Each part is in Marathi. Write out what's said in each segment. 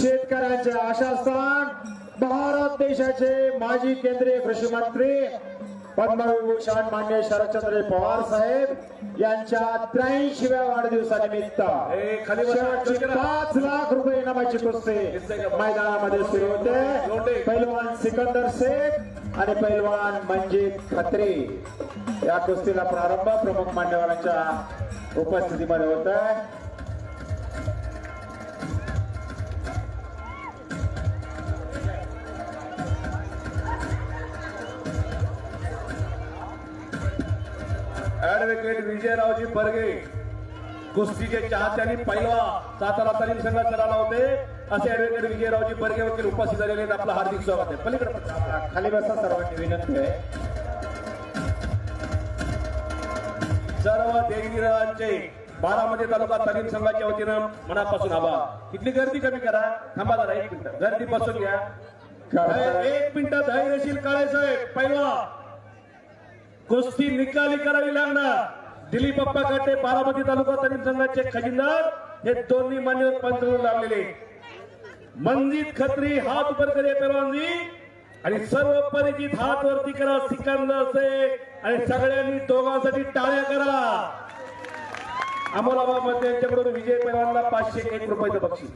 शेतकऱ्यांचे आशास्थान भारत देशाचे माजी केंद्रीय कृषी मंत्री पद्मविभूषण मान्य शरदचंद्र पवार साहेब यांच्या त्र्याऐंशीव्या वाढदिवसानिमित्त. पाच लाख रुपये इनामाची कुस्ती मैदानामध्ये सुरू होते. पैलवान सिकंदर शेख आणि पैलवान मंजित खत्री. या कुस्तीला प्रारंभ प्रमुख मान्यवरांच्या उपस्थितीमध्ये होत आहे ऍडव्होकेट विजयरावजी बर्गे कुस्तीचे चाहत्यांनी पहिला सातारा तालीम संघात चढाला होते. असे ऍडव्होकेट विजयरावजी बर्गे वकील उपस्थित झालेले आहेत. आपलं हार्दिक स्वागत आहे. पलीकडे. खाली बसा सर्वांनी विनंती आहे. सर्व देवीराजांचे बारामती तालुका तालीम संघाच्या वतीनं मनापासून आभार. इथली गर्दी कमी करा. थांबा जरा एक मिनिट. गर्दी बसून घ्या. एक मिनिट धैर्यशील काळे साहेब. पहिला. कुस्ती निकाली करावी लागणार. दिलीप पप्पा काटे बारामती तालुका तरी संघाचे खजिनदार. हे दोन्ही मान्यवर पंचवून लागलेले मंजित खत्री हात उपर करे परवानगी. आणि सर्व परिचित हात वरती करा सिकंदर शेख आणि सगळ्यांनी दोघांसाठी टाळ्या करा. अमोलाबादमध्ये यांच्याकडून विजय पैलवानला पाचशे एक रुपयाचं बक्षीस.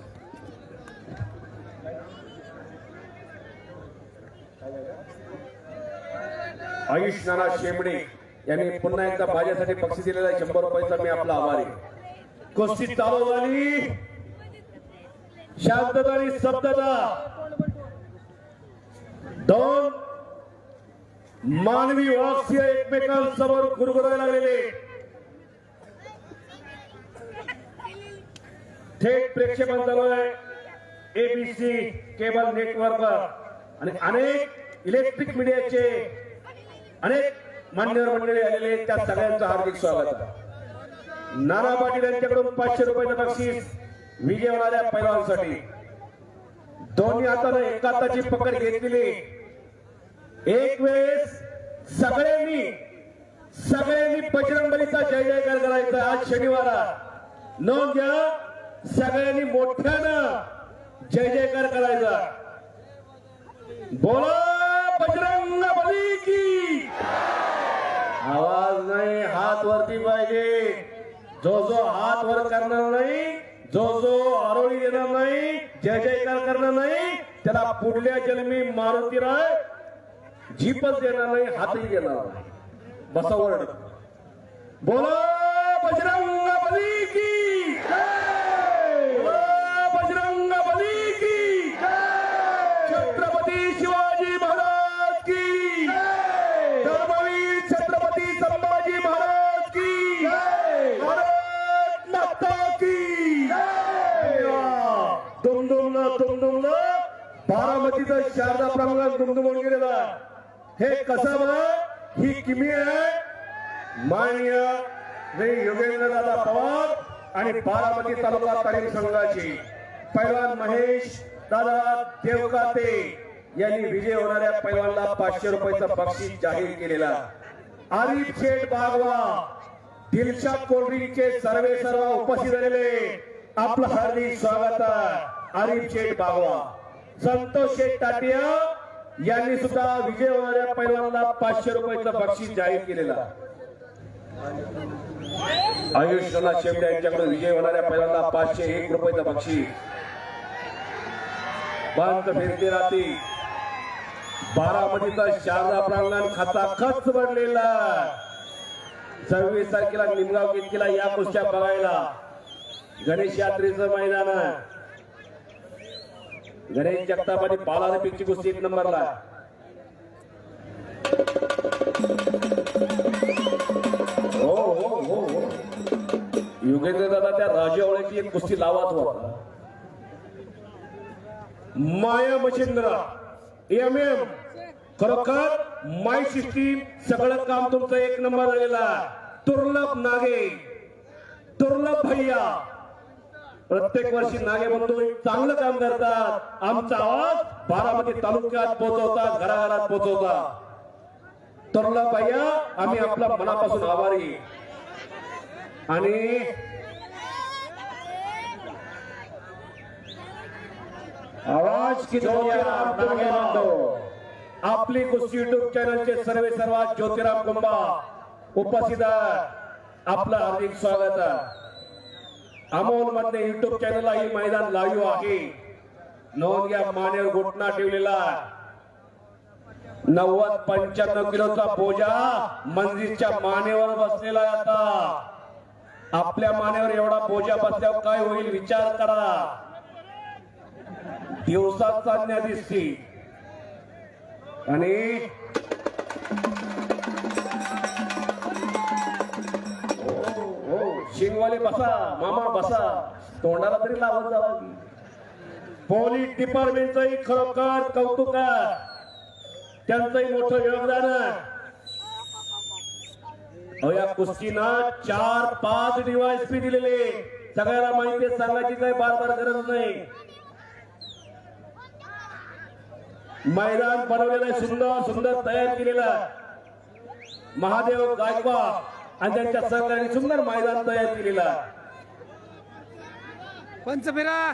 आयुष नाना शेंबडे यांनी पुन्हा एकदा माझ्यासाठी बक्षीस दिलेला आहे. शंभर रुपयाचा मी आपला आभारी कुस्ती चालू झाली. शांतता आणि शब्दता दोन मानवी वाक्य एकमेकांसमोर गुरगुरायला लागलेले थेट प्रेक्षेपण चालू आहे. एबीसी केबल नेटवर्क आणि अनेक इलेक्ट्रिक मीडियाचे अनेक मान्यवर मंडळी आलेले त्या सगळ्यांचं हार्दिक स्वागत आहे. नाना पाटील यांच्याकडून पाचशे रुपयाचं बक्षीस विजय होणाऱ्या पैलवानसाठी. दोन्ही हाताने एका हाताची पकड घेतलेली एक वेळेस सगळ्यांनी सगळ्यांनी बजरंगबलीचा जय जयकार करायचा आज शनिवार नोंद घ्या सगळ्यांनी मोठ्यानं जय जयकार करायचा बोला! बजरंग बली की. आवाज नाही हात वरती पाहिजे. जो जो हात वर करणार नाही जो जो आरोळी देणार नाही जय जयकार करणार नाही. त्याला पुढल्या जन्मी मारुती राय जीपच देणार नाही हातही देणार नाही. बसावर बोला बजरंग बली की. शारदा प्रांगण दुमदुमून गेलेलं हे कसं ही किमी आहे. मान्य योगेंद्र दादा पवार आणि बारामती तालुका तालीम संघाची. पैलवान महेश दादा देवकाते यांनी विजय होणाऱ्या पैलवानला पाचशे रुपयाचा बक्षीस जाहीर केलेला आरिफ शेठ बागवा दिलशा कोल्ड्रिंकचे सर्वे सर्व उपस्थित झालेले. आपलं हार्दिक स्वागत आरिफ शेठ बागवा. संतोष शेठ ताटिया यांनी सुद्धा विजय होणाऱ्या पैलवानाला पाचशे रुपयाचं बक्षीस जाहीर केलेला आयुष नाना शेमडे यांच्याकडून विजय होणाऱ्या पैलवानाला पाचशे एक रुपयाचं बक्षीस. बांध फिरते राहते बारामतीचा शारदा प्रांगण खाता खच भरलेला सव्वीस तारखेला निमगाव केला या कुस्त्या बघायला? गणेश यात्रेचं मैदान आहे. गणेश जगताप आणि बाला पिकची कुस्ती एक नंबरला. हो हो हो हो. युगेंद्र दादा त्या राजेवळ्याची एक कुस्ती लावाच होता. माया मशिंद्रा एम एम खरोखर माय सिस्टीम सगळं काम तुमचं एक नंबर आलेला तुर्लभ दुर्लभ नागे दुर्लभ भैया. प्रत्येक वर्षी नागे बंधू चांगलं काम करतात. आमचा आवाज बारामती तालुक्यात पोहोचवतात घराघरात पोहोचवतात तरुणा पाहिया आम्ही आपला मनापासून आभारी. आणि आवाज की आपली गोष्टी युट्यूब चॅनलचे सर्वे सर्वात ज्योतिराम कुंभा उपस्थित आपलं हार्दिक स्वागत आहे. अमोलमध्ये युट्यूब चॅनलला ही मैदान लाईव्ह आहे. नोंद घ्या मानेवर घुटना ठेवलेला नव्वद पंच्याण्णव किलोचा बोजा मंदिरच्या मानेवर बसलेला आता. आपल्या मानेवर एवढा बोजा बसल्यावर काय होईल विचार करा. दिवसात चालण्या दिसती आणि शिंगवाले बसा मामा बसा. तोंडाला तरी लावत जावा पोलीस डिपार्टमेंटचंही खरोखर कौतुक त्यांचंही मोठं योगदान. या कुस्तीना चार पाच डीवायसपी दिलेले सगळ्याला माहिती सांगायची काही बार बार गरज नाही. मैदान बनवलेलं सुंदर सुंदर तयार केलेलं. महादेव गायकवाड. आणि त्यांच्या सहकार्याने सुंदर मैदान तयार केलेलं आहे. पंचफेरा.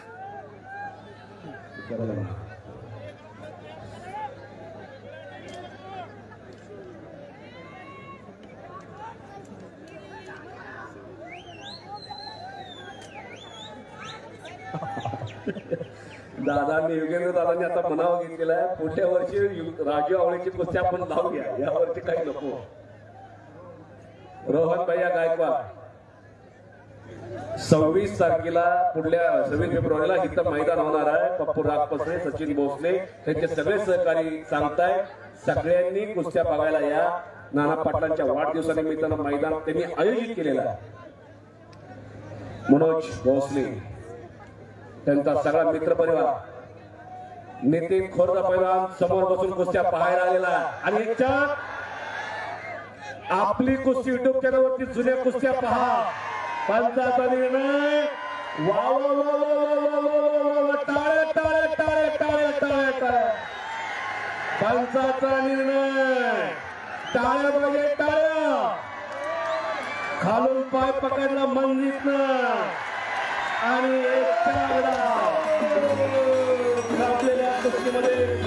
दादांनी योगेंद्र दादांनी आता मनावर घेतलेला आहे पुढच्या वर्षी राजू आवळीची कुस्ती आपण लावूया. या वर्षी काही नको. रोहन भैया गायकवाड. सव्वीस तारखेला पुढल्या सव्वीस फेब्रुवारीला इथं मैदान होणार आहे. पप्पू रागपसरे सचिन भोसले त्यांचे सगळे सहकारी सांगताय. सगळ्यांनी कुस्त्या बघायला या. नाना पाटलांच्या वाढदिवसानिमित्तानं मैदान त्यांनी आयोजित केलेलं आहे. मनोज भोसले त्यांचा सगळा मित्र परिवार नितीन खोरदा पैलवान समोर बसून कुस्त्या पाहायला आलेला आहे. आणि याच्यात आपली कुस्ती युट्यूब चॅनलवरती जुन्या कुस्त्या पहा पंचाचा निर्णय टाळे टाळे टाळे टाळे पंचाचा निर्णय टाळे बघे टाळ्या खालून पाय पकडला मंदित आणि एक कुस्तीमध्ये